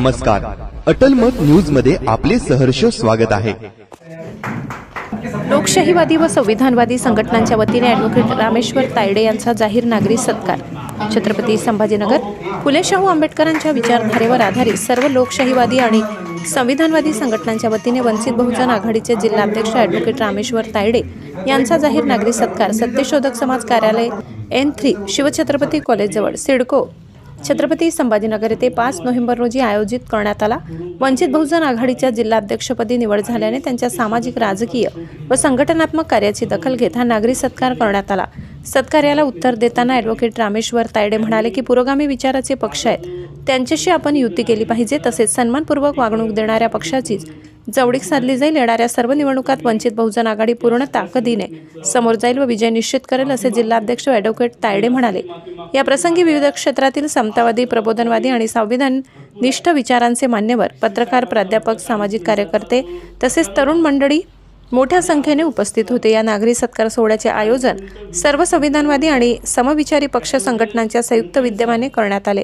नमस्कार. अटल मत न्यूजमध्ये आपले सहर्ष स्वागत आहे. लोकशाहीवादी व संविधानवादी संघटनांच्या वतीने ॲडव्होकेट रामेश्वर तायडे यांचा जाहीर नागरी सत्कार. छत्रपती संभाजीनगर फुले शाहू आंबेडकरांच्या विचारधारेवर आधारित सर्व लोकशाहीवादी आणि संविधानवादी संघटनांच्या वतीने वंचित बहुजन आघाडीचे जिल्हाध्यक्ष ॲडव्होकेट रामेश्वर तायडे यांचा जाहीर नागरी सत्कार सत्यशोधक समाज कार्यालय एन थ्री शिवछत्रपती कॉलेजजवळ सिडको. छत्रपती संभाजीनगर येथे पाच नोव्हेंबर रोजी आयोजित करण्यात आला. वंचित बहुजन आघाडीच्या जिल्हाध्यक्षपदी निवड झाल्याने त्यांच्या सामाजिक राजकीय व संघटनात्मक कार्याची दखल घेत हा नागरी सत्कार करण्यात आला. सत्कार्याला उत्तर देताना ॲडव्होकेट रामेश्वर तायडे म्हणाले की पुरोगामी विचाराचे पक्ष आहेत. त्यांच्याशी आपण युती केली पाहिजे तसेच सन्मानपूर्वक वागणूक देणाऱ्या पक्षाचीच जवळीक साधली जाईल. येणाऱ्या सर्व निवडणुकात वंचित बहुजन आघाडी पूर्ण ताकदीने समोर जाईल व विजय निश्चित करेल असे जिल्हाध्यक्ष ॲडव्होकेट तायडे म्हणाले. या प्रसंगी विविध क्षेत्रातील समतावादी प्रबोधनवादी आणि संविधान निष्ठ विचारांचे मान्यवर पत्रकार प्राध्यापक सामाजिक कार्यकर्ते तसेच तरुण मंडळी मोठ्या संख्येने उपस्थित होते. या नागरी सत्कार सोहळ्याचे आयोजन सर्व संविधानवादी आणि समविचारी पक्ष संघटनांच्या संयुक्त विद्यमाने करण्यात आले.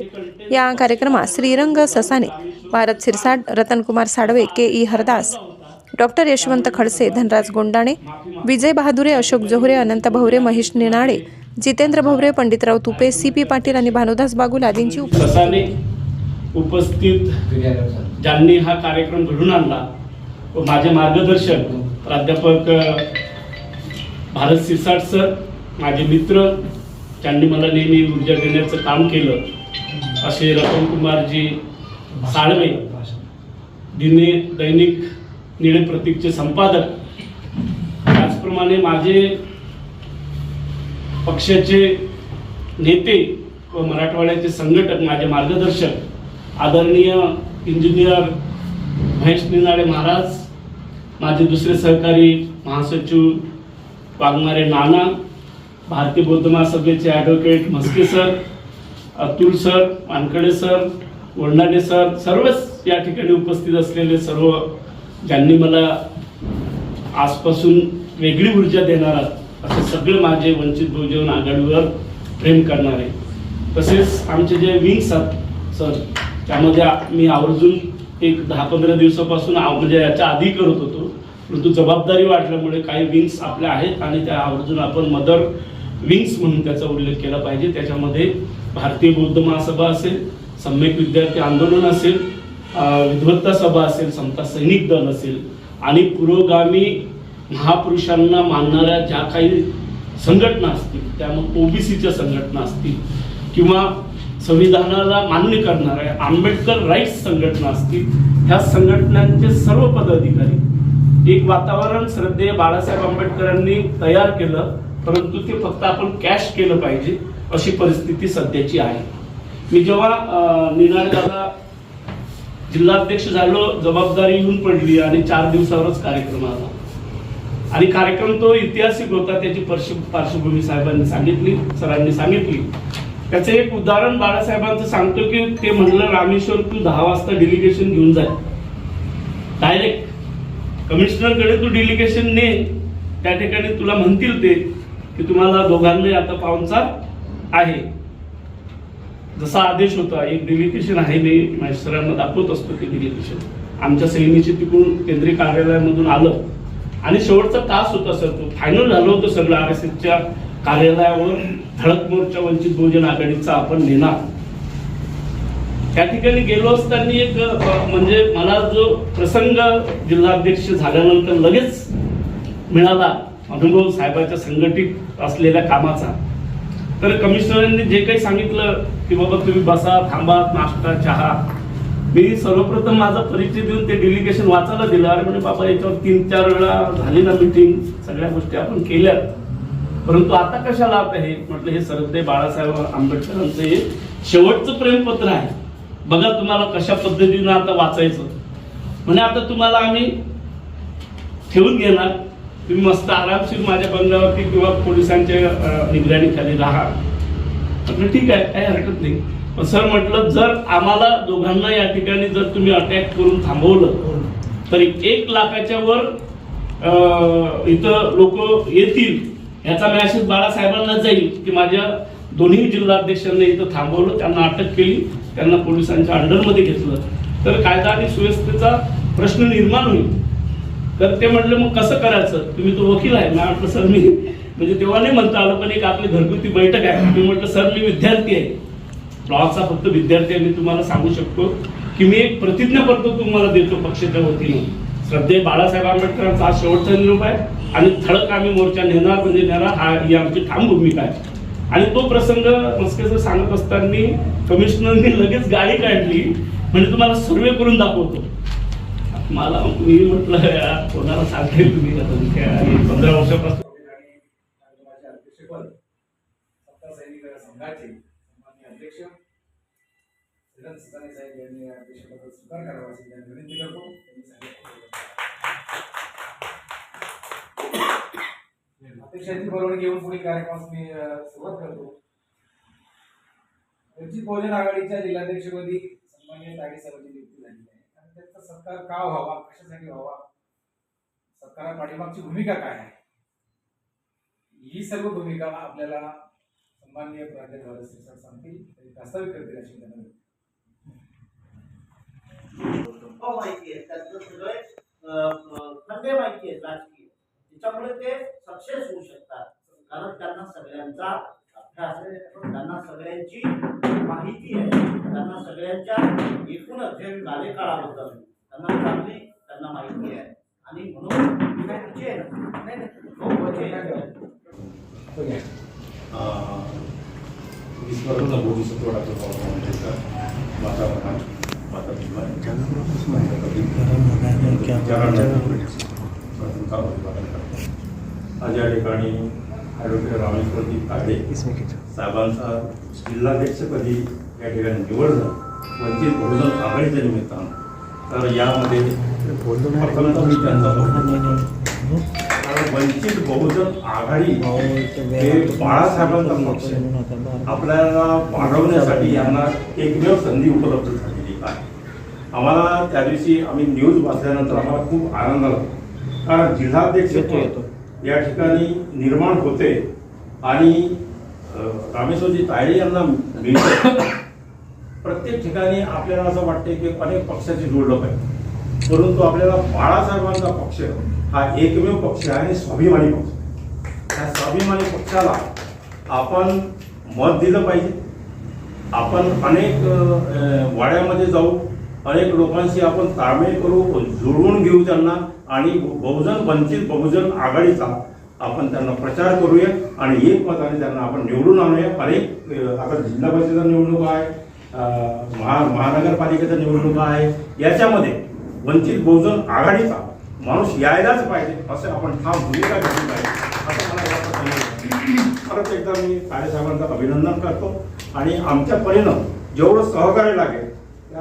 या कार्यक्रमात Shrirang Sasane Bharat Sirsat Ratankumar Sadve K. E. Hardas doctor Yashwant Khadse Dhanraj Gondane Vijay Bahadure Ashok Johare Anant Bhavre Mahesh Ninale Jitendra Bhavre Panditrao Tupe C. P. Patil आणि भानुदास बागुल आदींची उपस्थित ज्यांनी हा कार्यक्रम घडून आणला व माझे मार्गदर्शक प्राध्यापक भारत सिरसाट सर माझे मित्र ज्यांनी मला नेहमी ऊर्जा देण्याचं काम केलं असे रतनकुमारजी साळवे दिने दैनिक निळे प्रतीकचे संपादक. त्याचप्रमाणे माझे पक्षाचे नेते व मराठवाड्याचे संघटक माझे मार्गदर्शक आदरणीय इंजिनियर महेश निनाळे महाराज माझे दुसरे सहकारी महासचिव वाघमारे नाना भारतीय बौद्ध महासभेचे advocate Mhaske sir Atul sir Wankade sir Wadnade sir सर्वच या ठिकाणी उपस्थित असलेले सर्व ज्यांनी मला आजपासून वेगळी ऊर्जा देणार असे सगळे माझे वंचित बहुजन आघाडीवर प्रेम करणारे. तसेच आमचे जे विंग्स आहेत सर त्यामध्ये मी आवर्जून एक दहा पंधरा दिवसापासून म्हणजे याच्या आधी करत होतो. परंतु जबाबदारी वाढल्यामुळे काही विंग्स आपल्या आहेत आणि त्या आवर्जून आपण मदर विंग्स म्हणून त्याचा उल्लेख केला पाहिजे. त्याच्यामध्ये भारतीय बौद्ध महासभा असेल सम्यक विद्यार्थी आंदोलन असेल विद्वत्ता सभा असेल समता सैनिक दल असेल आणि पुरोगामी महापुरुषांना मानणाऱ्या ज्या काही संघटना असतील त्या मग ओबीसीच्या संघटना असतील किंवा संविधानाला मान्य करणाऱ्या आंबेडकर राईट्स संघटना असतील ह्या संघटनांचे सर्व पदाधिकारी एक वातावरण श्रद्धेय बाळासाहेब आंबेडकरांनी तयार केलं परंतु ते फक्त आपण कॅश केलं पाहिजे अशी परिस्थिती सध्याची आहे. मी जेव्हा अं, निनाळे दादा जिल्हाध्यक्ष झालो जबाबदारी येऊन पडली आणि चार दिवसावरच कार्यक्रम आला. आणि कार्यक्रम तो ऐतिहासिक होता त्याची पार्श्व पार्श्वभूमी साहेबांनी सांगितली सरांनी सांगितली. त्याचं एक उदाहरण बाळासाहेबांचं सांगतो की ते म्हणलं रामेश्वर तू दहा वाजता डेलिगेशन घेऊन जाय डायरेक्ट कमिशनरकडे तू डेलिगेशन ने त्या ठिकाणी तुला म्हणतील ते की तुम्हाला दोघांनाही आता पाहुणचार आहे. जसा आदेश होता एक डेलिगेशन आहे मी माझ्या दाखवत असतो ते डेलिगेशन आमच्या सैनीचे तिकडून केंद्रीय कार्यालयामधून आलं. आणि शेवटचा तास होता सर तो फायनल झालं होतं सगळं आर एस एसच्या कार्यालयावर. धडक मोर्चा वंचित बहुजन आघाडीचा आपण नेणार. त्या ठिकाणी गेलो असताना एक म्हणजे मला जो प्रसंग जिल्हाध्यक्ष झाल्यानंतर लगेच मिळाला. अनुभव साहेबाच्या संघटित असलेल्या कामाचा. तर कमिशनरांनी जे काही सांगितलं की बाबा तुम्ही बसा थांबा नाश्ता चहा. मी सर्वप्रथम माझा परिचय देऊन ते डेलिगेशन वाचायला दिलं. अरे म्हणजे बाबा याच्यावर तीन चार वेळा झाली ना मिटिंग सगळ्या गोष्टी आपण केल्यात. परंतु आता कशाला आता हे? म्हटलं हे सरदे बाळासाहेब आंबेडकरांचं हे शेवटचं प्रेमपत्र आहे. बघा तुम्हाला कशा पद्धतीनं आता वाचायचं. म्हणजे आता तुम्हाला आम्ही ठेवून घेणार. तुम्ही मस्त आरामशीर माझ्या बंगल्यावरती किंवा पोलिसांच्या अं, निगराणीखाली राहा. म्हटलं ठीक आहे काही हरकत नाही. पण सर म्हटलं जर आम्हाला दोघांना या ठिकाणी जर तुम्ही अटॅक करून थांबवलं तर एक लाखाच्या वर इथं लोक येतील. याचा मॅसेज बाळासाहेबांना जाईल की माझ्या दोन्ही जिल्हाध्यक्षांनी इथं थांबवलं त्यांना अटक केली त्यांना पोलिसांच्या अंडरमध्ये घेतलं. तर कायदा आणि सुव्यवस्थेचा प्रश्न निर्माण होईल. तर ते म्हटलं मग कसं करायचं? तुम्ही तो वकील आहे. मी म्हटलं सर मी म्हणजे तेव्हा नाही म्हणता आलं पण एक आपली घरगुती बैठक आहे. मी म्हटलं सर मी विद्यार्थी आहे. लॉचा फक्त विद्यार्थी आहे. मी तुम्हाला सांगू शकतो की मी एक प्रतिज्ञापत्र तुम्हाला देतो पक्षाच्या वतीने. श्रद्धे बाळासाहेब आंबेडकरांचा हा शेवटचा निरोप आहे. आणि धडक आम्ही मोर्चा नेणार म्हणजे नेणार हा ही आमची ठाम भूमिका आहे. आणि तो प्रसंग मस्के सांगत असताना कमिशनरनी लगेच गाडी काढली. म्हणजे तुम्हाला सर्वे करून दाखवतो. मला मी म्हटलं यार कोणाला सांगते तुम्ही का तुमच्या पंधरा वर्षापासून? अध्यक्षपद सत्ता संघाचे अध्यक्ष श्रीरंग सताने साहेब यांनी अध्यक्षपदाचा स्वीकार करावा अशी विनंती करतो. त्यांनी सांगितलं. अध्यक्षांची घेऊन पुढील कार्यक्रमास मी सुरुवात करतो. वंचित बहुजन आघाडीच्या जिल्हाध्यक्षपदी सन्मान्य तागे साहेबांची नियुक्ती झालेली आहे. त्यांचा सत्कार का व्हावा? कशासाठी व्हावा? सत्कारा पाठीमागची भूमिका काय आहे? ही सर्व भूमिका आपल्याला सन्माननीय प्राध्यापक सर सांगतील तरी प्रस्तावित करतील अशी त्यांना माहिती आहे. त्यांचं सगळे खंडे माहिती आहे राजकीय. त्याच्यामुळे ते सक्सेस होऊ शकतात. कारण त्यांना सगळ्यांचा अभ्यास आहे. त्यांना सगळ्यांची माहिती आहे. त्यांना सगळ्यांच्या एकूणच जे कार्यकाळाबद्दल. त्यांना चांगली त्यांना माहिती आहे. आणि म्हणून. हो, डॉक्टर बाबासाहेब आंबेडकर आज या ठिकाणी ॲडव्होकेट रामेश्वरजी काळे साहेबांचा जिल्हाध्यक्षपदी या ठिकाणी निवड झाली. वंचित बहुजन आघाडीच्या निमित्तानं. तर यामध्ये प्रथमतः मी त्यांचा. कारण वंचित बहुजन आघाडी हे बाळासाहेबांचा पक्ष. आपल्याला वाढवण्यासाठी यांना एकमेव संधी उपलब्ध झालेली आहे. आम्हाला त्या दिवशी आम्ही न्यूज वाचल्यानंतर आम्हाला खूप आनंद झाला. कारण जिल्हाध्यक्ष या ठिकाणी निर्माण होते आणि रामेश्वरजी तायडे यांना मिळते. प्रत्येक ठिकाणी आपल्याला असं वाटते की अनेक पक्षाची जोडलं पाहिजे परंतु आपल्याला बाळासाहेबांचा पक्ष हा एकमेव पक्ष आहे आणि स्वाभिमानी पक्ष. त्या स्वाभिमानी पक्षाला आपण मत दिलं पाहिजे. आपण अनेक वाड्यामध्ये जाऊ अनेक लोकांशी आपण ताळमेळ करू जुळवून घेऊ त्यांना आणि बहुजन वंचित बहुजन आघाडीचा आपण त्यांना प्रचार करूया आणि एक मताने त्यांना आपण निवडून आणूया. अनेक आता जिल्हा परिषदेचा निवडणूक आहे महा महानगरपालिकेचा निवडणुका आहे. याच्यामध्ये वंचित बहुजन आघाडीचा माणूस यायलाच पाहिजे असं आपण ठाम भूमिका घेतली पाहिजे असं मला परत एकदा मी साहेबांचं अभिनंदन करतो. आणि आमच्या परीनं जेवढं सहकार्य लागेल त्या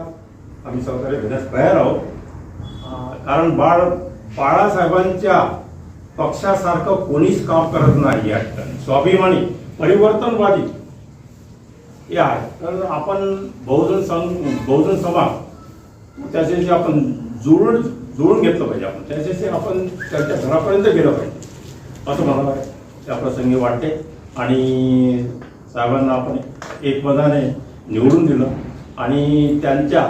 आम्ही सहकार्य घेण्यास तयार आहोत. कारण बाळ बाळासाहेबांच्या पक्षासारखं कोणीच काम करत नाही या ठिकाणी. स्वाभिमानी परिवर्तनवादी हे आहे. तर आपण बहुजन संघ बहुजन समाज त्याच्याशी आपण जुळून जुळून घेतलं पाहिजे आपण. त्याच्याशी आपण त्यांच्या घरापर्यंत गेलं पाहिजे. असं मला त्या प्रसंगी वाटते. आणि साहेबांना आपण एकमताने निवडून दिलं. आणि त्यांच्या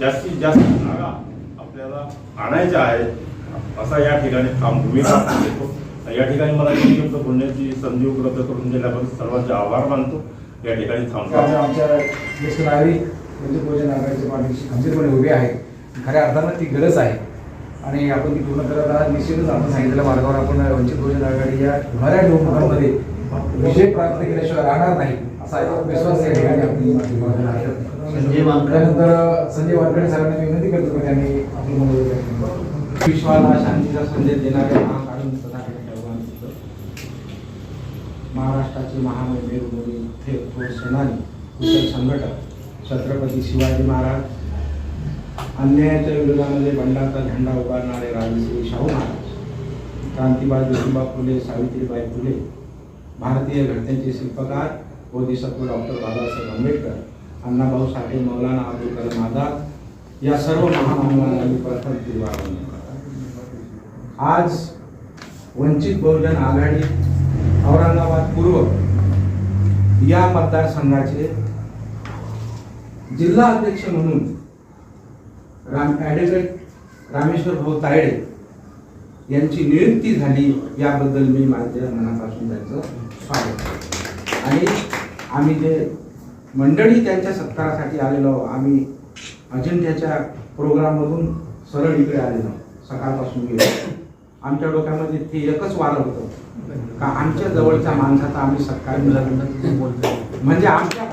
जास्तीत जास्त जागा आपल्याला आणायच्या आहेत असा या ठिकाणी काम भूमिका घेतो. या ठिकाणी मला बोलण्याची संधी उपलब्ध करून दिल्याबद्दल सर्वांचे आभार मानतो. या ठिकाणी थांबतो आमच्या ज्येष्ठ नागरिक वंचित बहुजन आघाडीच्या पाठीशी खंबीरपणे उभे आहेत खऱ्या अर्थानं ती गरज आहे आणि आपण ती पूर्ण करत आहात निश्चितच आपण सांगितलेल्या मार्गावर आपण वंचित बहुजन आघाडी या होणाऱ्या निवडणुकांमध्ये विजय प्राप्त केल्याशिवाय राहणार नाही असा एक विश्वास या ठिकाणी आपली संजय वानखडे. त्यानंतर संजय वानखडे मी विनंती करतो की त्यांनी आपली मनोगत व्यक्त करावी. विश्वाला शांतीचा संदेश देणारे महाकाळून महाराष्ट्राचे महामेरू थे थोर सेनानी कुशल संघटक छत्रपती शिवाजी महाराज अन्यायाच्या विरोधामध्ये बंडाचा झेंडा उभारणारे राजश्री शाहू महाराज क्रांतीबाज ज्योतिबा फुले सावित्रीबाई फुले भारतीय घटनेचे शिल्पकार बोधिसत्व डॉक्टर बाबासाहेब आंबेडकर अण्णाभाऊ साठे मौलाना अब्दुल कलाम आझाद या सर्व महामानवांना मी प्रथम आज वंचित बहुजन आघाडी औरंगाबाद पूर्व या मतदारसंघाचे जिल्हा अध्यक्ष म्हणून राम ॲडव्होकेट रामेश्वर भाऊ तायडे यांची नियुक्ती झाली याबद्दल मी माझ्या मनापासून त्यांचं स्वागत करतो. आणि आम्ही जे मंडळी त्यांच्या सत्कारासाठी आलेलो आम्ही अजिंठ्याच्या प्रोग्राममधून सरळ इकडे आलेलो सकाळपासून गेलो आमच्या डोक्यामध्ये ते एकच वारं होतं. का आमच्या जवळच्या माणसाचा आम्ही सत्कार मिळाला म्हणजे आमच्या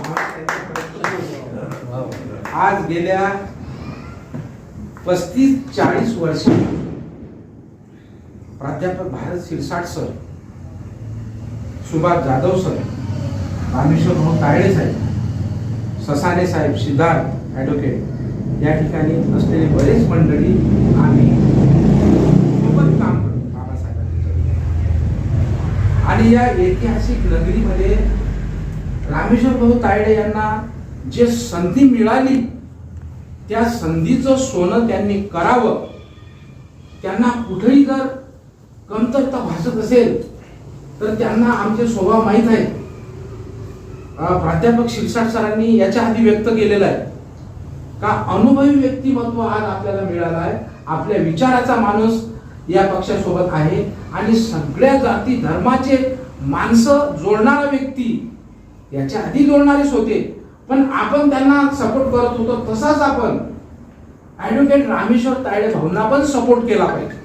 आज गेल्या पस्तीस चाळीस वर्ष प्राध्यापक Bharat Shirsat sir Subhash Jadhav sir Rameshwar Bhau Tayde saheb Sasane saheb Siddharth advocate या ठिकाणी असलेले बरेच मंडळी आम्ही सोबत काम करतो बाबासाहेबांच्या आणि या ऐतिहासिक नगरीमध्ये रामेश्वर भाऊ तायडे यांना जे संधी मिळाली त्या संधीचं सोनं त्यांनी करावं. त्यांना कुठेही जर कमतरता भासत असेल तर त्यांना आमचे स्वभाव माहीत आहे प्राध्यापक शिरसाट सरांनी याच्या आधी व्यक्त केलेलं आहे. का अनुभवी व्यक्तिमत्व आज आपल्याला मिळाला आहे. आपल्या विचाराचा माणूस या पक्षासोबत आहे. आणि सगळ्या जाती धर्माचे माणसं जोडणारा व्यक्ती याच्या आधी जोडणारेच होते. पण आपण त्यांना सपोर्ट करत होतो तसाच आपण ॲडव्होकेट रामेश्वर तायडे भाऊंना पण सपोर्ट केला पाहिजे.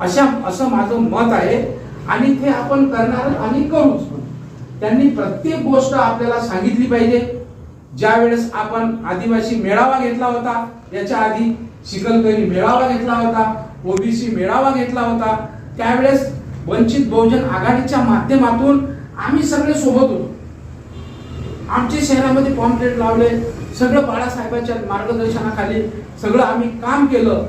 अशा असं माझं मत आहे. आणि ते आपण करणार आणि करूच. त्यांनी प्रत्येक गोष्ट आपल्याला सांगितली पाहिजे. ज्या वेळेस आपण आदिवासी मेळावा घेतला होता याच्या आधी चिखलकरी मेळावा घेतला होता. ओबीसी मेळावा घेतला होता. त्यावेळेस वंचित बहुजन आघाडीच्या माध्यमातून आम्ही सगळे सोबत होतो. आमच्या शहरामध्ये पॉम्पलेट लावले सगळं बाळासाहेबांच्या मार्गदर्शनाखाली सगळं आम्ही काम केलं.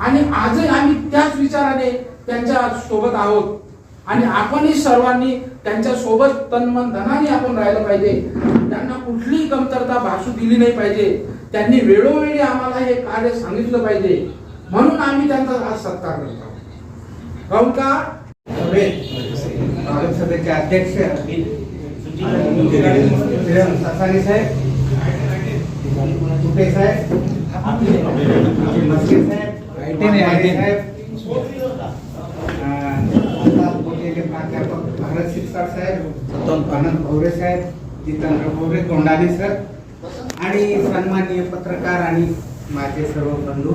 आणि आजही आम्ही त्याच विचाराने त्यांच्यासोबत आहोत. आणि आपणही सर्वांनी त्यांच्यासोबत तन्मन धनाने आपण राहिलं पाहिजे. त्यांना कुठलीही कमतरता भासू दिली नाही पाहिजे. त्यांनी वेळोवेळी आम्हाला हे कार्य सांगितलं पाहिजे. म्हणून आम्ही त्यांचा आज सत्कार करतो. काहून का? सभेचे अध्यक्ष ससानी साहेब. साहेब? मस्के साहेब. प्राध्यापक? भारत शिरसाट साहेब. आनंद भवरे साहेब. जितेंद्र भवरे तोंडाली सर. आणि सन्माननीय पत्रकार आणि माझे सर्व बंधू.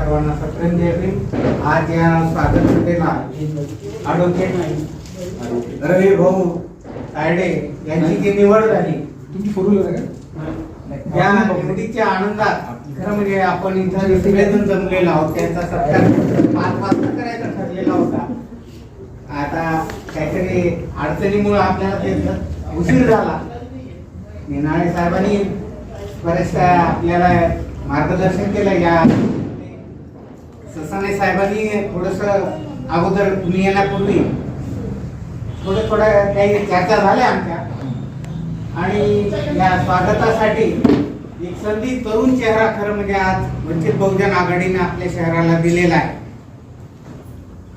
सर्वांना जय भीम आज या स्वागत सभेला ॲडव्होकेट रवी भाऊ तायडे यांची जी निवड झाली. तुमची का? या निवडीच्या आनंदात खरं म्हणजे आपण इथं सगळेजण जमलेलो आहोत. त्यांचा सत्कार पाच वाजता करायचा ठरलेला होता. आता काहीतरी अडचणीमुळे आपल्याला ते उशीर झाला. निनाळे साहेबांनी बरेचसा आपल्याला मार्गदर्शन केलं या ससाने साहेबांनी थोडस अगोदर तुम्ही येण्यापूर्वी थोडं थोडं काही चर्चा झाल्या आमच्या. आणि या स्वागतासाठी एक संधी तरुण चेहरा खरं म्हणजे आज वंचित बहुजन आघाडीने आपल्या शहराला दिलेला आहे.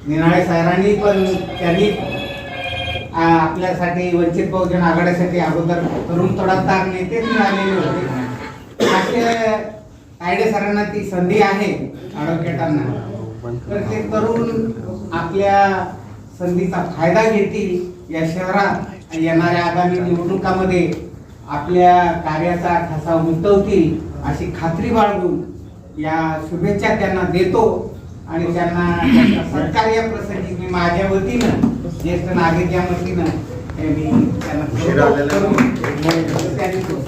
निनाळे साहेबांनी पण त्यांनी आपल्यासाठी वंचित बहुजन आघाडीसाठी अगोदर तरुण तार नेतेच मिळालेले होते. असे तायडे सरांना ती संधी आहे ॲडव्होकेटांना तर ते तरुण आपल्या संधीचा फायदा घेतील या शहरात येणाऱ्या आगामी निवडणुकामध्ये आपल्या कार्याचा ठसा उमटवतील अशी खात्री बाळगून या शुभेच्छा त्यांना देतो आणि त्यांना या प्रसंगी मी माझ्या वतीनं ज्येष्ठ नागरिक या वतीनं हे मी त्यांना त्यांनी तो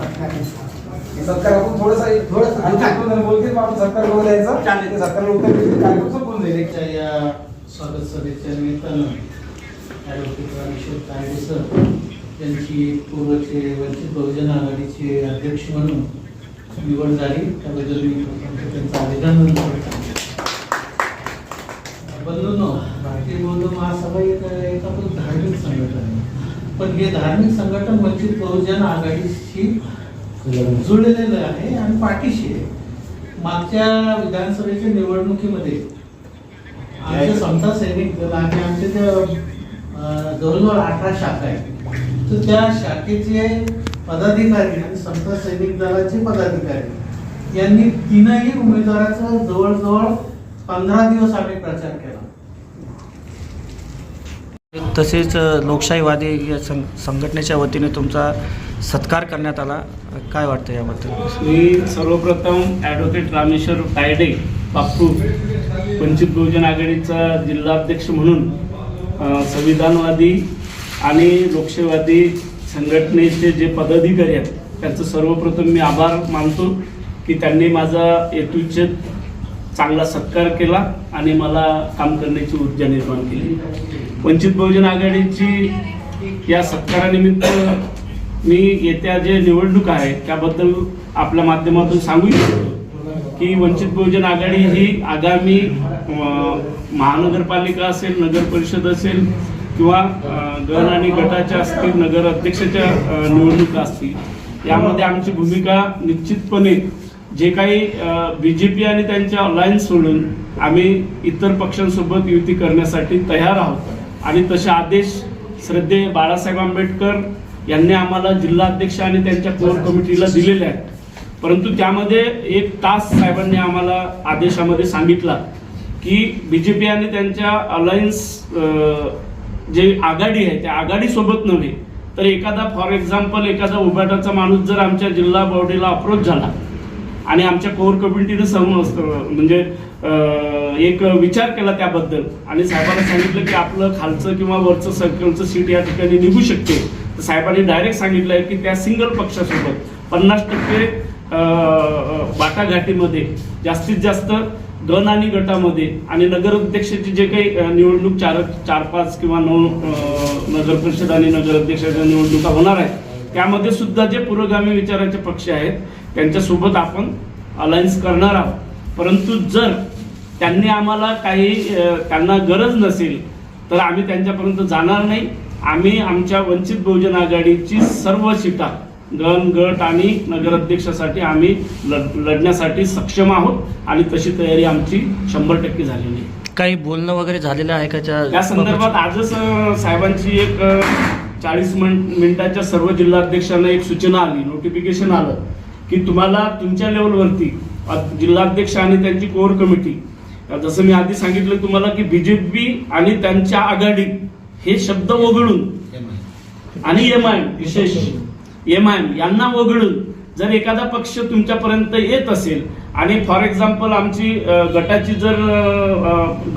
सत्कार आपण थोडंसं थोडंसं आणखी दोन बोलतील मग आपण सत्कार करू द्यायचा चालेल. ते सत्कार उत्तर कार्यक्रम संपून जाईल? आजच्या या स्वागत सभेच्या निमित्तानं ॲडव्होकेट रामेश्वर सर यांची पूर्वचे वंचित बहुजन आघाडीचे अध्यक्ष म्हणून निवड झाली. त्याबद्दल मी प्रथमतः त्यांचं अभिनंदन करतो. बंधूंनो भारतीय बौद्ध महासभा एक एक आपण धार्मिक संघटन आहे. पण हे धार्मिक संघटन वंचित बहुजन आघाडीशी जुळलेलं आहे आणि पाठीशी आहे. मागच्या विधानसभेच्या निवडणुकीमध्ये आमचे समता सैनिक दल आणि आमचे ते अं, जवळजवळ अठरा शाखा आहेत तर त्या शाखेचे पदाधिकारी आणि समता सैनिक दलाचे पदाधिकारी यांनी तीनही उमेदवाराचा जवळजवळ पंधरा दिवस आम्ही प्रचार केला. तसेच लोकशाहीवादी या सं संघटनेच्या वतीने तुमचा सत्कार करण्यात आला. काय वाटतं याबद्दल? मी सर्वप्रथम ॲडव्होकेट रामेश्वर तायडे बापू वंचित बहुजन आघाडीचा जिल्हाध्यक्ष म्हणून संविधानवादी आणि लोकशाहीवादी संघटनेचे जे पदाधिकारी आहेत त्यांचं सर्वप्रथम मी आभार मानतो की त्यांनी माझा हेतूचे चांगला सत्कार केला आणि मला काम करण्याची ऊर्जा निर्माण केली. वंचित बहुजन आघाडीची या सत्कारानिमित्त मी येत्या जे निवडणूक आहे त्याबद्दल आपल्या माध्यमातून सांगू इच्छितो की वंचित बहुजन आघाडी ही आगामी महानगरपालिका असेल नगर परिषद असेल किंवा गण आणि गटाच्या असतील नगर अध्यक्षाच्या निवडणुका असतील यामध्ये आमची भूमिका निश्चितपणे जे काही बी जे पी आणि त्यांच्या अलायन्स सोडून आम्ही इतर पक्षांसोबत युती करण्यासाठी तयार आहोत. आणि तसे आदेश श्रद्धे बाळासाहेब आंबेडकर यांनी आम्हाला जिल्हाध्यक्ष आणि त्यांच्या कोर कमिटीला दिलेल्या आहेत. परंतु त्यामध्ये एक तास साहेबांनी आम्हाला आदेशामध्ये सांगितला की बी जे पी आणि त्यांच्या अलायन्स जे आघाडी आहे त्या आघाडीसोबत नव्हे तर एखादा फॉर एक्झाम्पल एखादा उभाटाचा माणूस जर आमच्या जिल्हा बॉडीला अप्रोच झाला आणि आमच्या कोर कमिटीने सम म्हणजे एक विचार केला त्याबद्दल आणि साहेबांना सांगितलं की आपलं खालचं किंवा वरचं सर्कलचं सीट या ठिकाणी निघू शकते तर साहेबांनी डायरेक्ट आहे की त्या सिंगल पक्षासोबत पन्नास टक्के वाटाघाटीमध्ये जास्तीत जास्त गण आणि गटामध्ये आणि नगराध्यक्षाची जे काही निवडणूक चार चार पाच किंवा नऊ नगर परिषद आणि नगराध्यक्षाच्या निवडणुका होणार आहेत. त्यामध्ये सुद्धा जे पुरोगामी विचाराचे पक्ष आहेत त्यांच्यासोबत आपण अलायन्स करणार आहोत. परंतु जर त्यांनी आम्हाला काही त्यांना गरज नसेल तर आम्ही त्यांच्यापर्यंत जाणार नाही. आम्ही आमच्या वंचित बहुजन आघाडीची सर्व सीटा गण गट आणि नगराध्यक्षासाठी आम्ही लढ- लढण्यासाठी सक्षम आहोत आणि तशी तयारी आमची शंभर टक्के झालेली आहे. काही बोलणं वगैरे झालेलं आहे का त्या या संदर्भात आजच साहेबांची एक चाळीस मिनिटाच्या सर्व जिल्हाध्यक्षांना एक सूचना आली नोटिफिकेशन आलं की तुम्हाला तुमच्या लेवलवरती जिल्हाध्यक्ष आणि त्यांची कोर कमिटी जसं मी आधी सांगितलं तुम्हाला की बीजेपी आणि त्यांच्या आघाडी हे शब्द वगळून आणि एम आय विशेष एम आय यांना वगळून जर एखादा पक्ष तुमच्यापर्यंत येत असेल आणि फॉर एक्झाम्पल आमची गटाची जर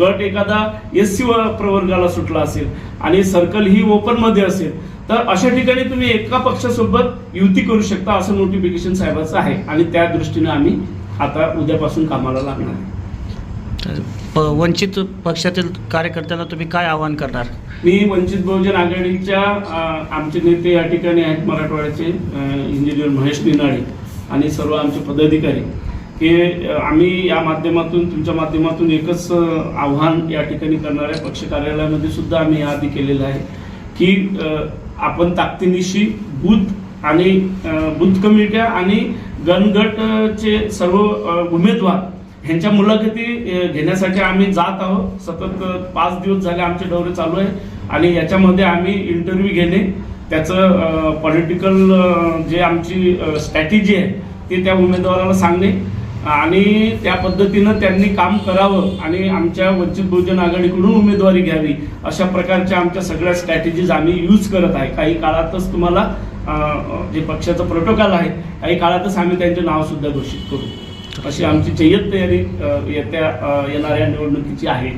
गट एखादा एस सी प्रवर्गाला सुटला असेल आणि सर्कल ही ओपनमध्ये असेल तर अशा ठिकाणी तुम्ही एका पक्षासोबत युती करू शकता असं नोटिफिकेशन साहेबाचं आहे. आणि त्या दृष्टीने आम्ही आता उद्यापासून कामाला लागणार आहे. प- वंचित पक्षातील कार्यकर्त्यांना तुम्ही काय आवाहन करणार? मी वंचित बहुजन आघाडीच्या अ, आमचे नेते या ठिकाणी आहेत मराठवाड्याचे इंजिनियर महेश निनाळे आणि सर्व आमचे पदाधिकारी. की अ, आम्ही या माध्यमातून तुमच्या माध्यमातून एकच अ, आव्हान या ठिकाणी करणार आहे. पक्ष कार्यालयामध्ये सुद्धा आम्ही याआधी केलेलं आहे की अ, आपण ताकदीनिशी बूथ आणि अ, बूथ कमिट्या आणि गणगटचे सर्व अ, उमेदवार ह्यांच्या मुलाखती घेण्यासाठी आम्ही जात आहोत. सतत पाच दिवस झाले आमचे दौरे चालू आहे आणि याच्यामध्ये आम्ही इंटरव्ह्यू घेणे त्याचं पॉलिटिकल जे आमची स्ट्रॅटेजी आहे ते त्या उमेदवाराला सांगणे आणि त्या पद्धतीनं त्यांनी काम करावं आणि आमच्या वंचित बहुजन आघाडीकडून उमेदवारी घ्यावी अशा प्रकारच्या आमच्या सगळ्या स्ट्रॅटेजीज आम्ही यूज करत आहे. काही काळातच तुम्हाला जे पक्षाचं प्रोटोकॉल आहे काही काळातच आम्ही त्यांचे नावसुद्धा घोषित करू. अशी आमची जय्यत तयारी येत्या येणाऱ्या निवडणुकीची आहे.